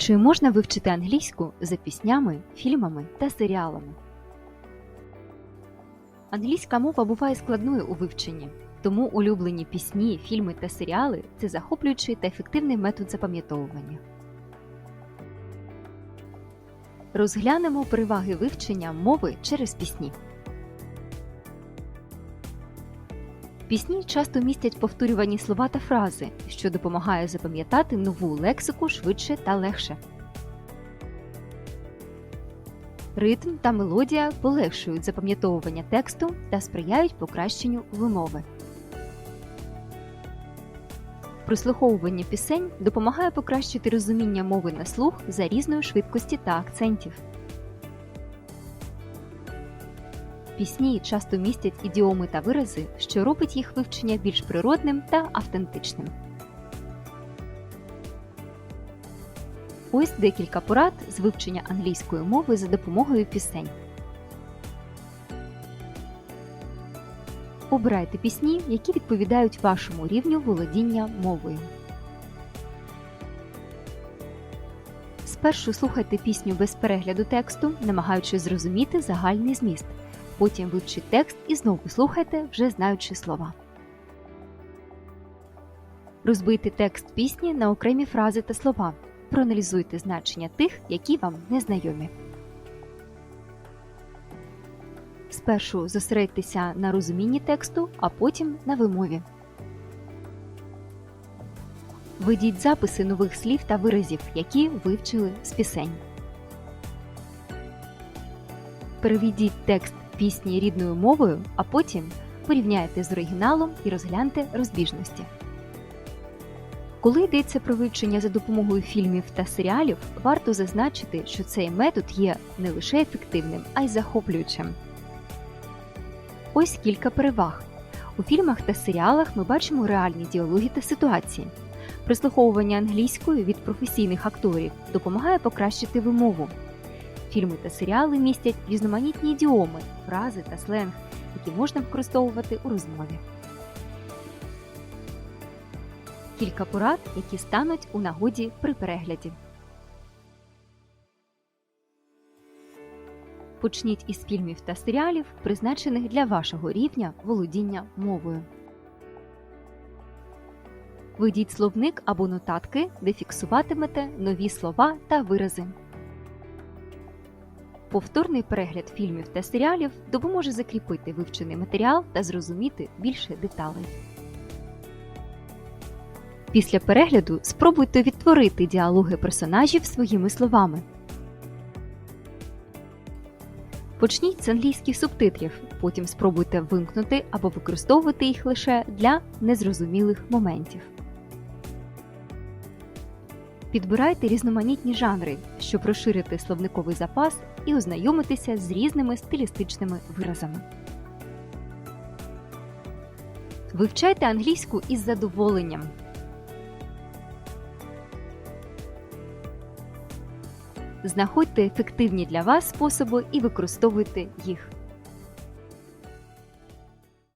Чи можна вивчити англійську за піснями, фільмами та серіалами? Англійська мова буває складною у вивченні, тому улюблені пісні, фільми та серіали це захоплюючий та ефективний метод запам'ятовування. Розглянемо переваги вивчення мови через пісні. Пісні часто містять повторювані слова та фрази, що допомагає запам'ятати нову лексику швидше та легше. Ритм та мелодія полегшують запам'ятовування тексту та сприяють покращенню вимови. Прослуховування пісень допомагає покращити розуміння мови на слух за різної швидкості та акцентів. Пісні часто містять ідіоми та вирази, що робить їх вивчення більш природним та автентичним. Ось декілька порад з вивчення англійської мови за допомогою пісень. Обирайте пісні, які відповідають вашому рівню володіння мовою. Спершу слухайте пісню без перегляду тексту, намагаючись зрозуміти загальний зміст. Потім вивчіть текст і знову слухайте, вже знаючи слова. Розбийте текст пісні на окремі фрази та слова. Проаналізуйте значення тих, які вам незнайомі. Спершу зосередьтеся на розумінні тексту, а потім на вимові. Ведіть записи нових слів та виразів, які вивчили з пісень. Переведіть текст пісні рідною мовою, а потім порівняйте з оригіналом і розгляньте розбіжності. Коли йдеться про вивчення за допомогою фільмів та серіалів, варто зазначити, що цей метод є не лише ефективним, а й захоплюючим. Ось кілька переваг. У фільмах та серіалах ми бачимо реальні діалоги та ситуації. Прислуховування англійською від професійних акторів допомагає покращити вимову. Фільми та серіали містять різноманітні ідіоми, фрази та сленг, які можна використовувати у розмові. Кілька порад, які стануть у нагоді при перегляді. Почніть із фільмів та серіалів, призначених для вашого рівня володіння мовою. Введіть словник або нотатки, де фіксуватимете нові слова та вирази. Повторний перегляд фільмів та серіалів допоможе закріпити вивчений матеріал та зрозуміти більше деталей. Після перегляду спробуйте відтворити діалоги персонажів своїми словами. Почніть з англійських субтитрів, потім спробуйте вимкнути або використовувати їх лише для незрозумілих моментів. Підбирайте різноманітні жанри, щоб розширити словниковий запас і ознайомитися з різними стилістичними виразами. Вивчайте англійську із задоволенням. Знаходьте ефективні для вас способи і використовуйте їх.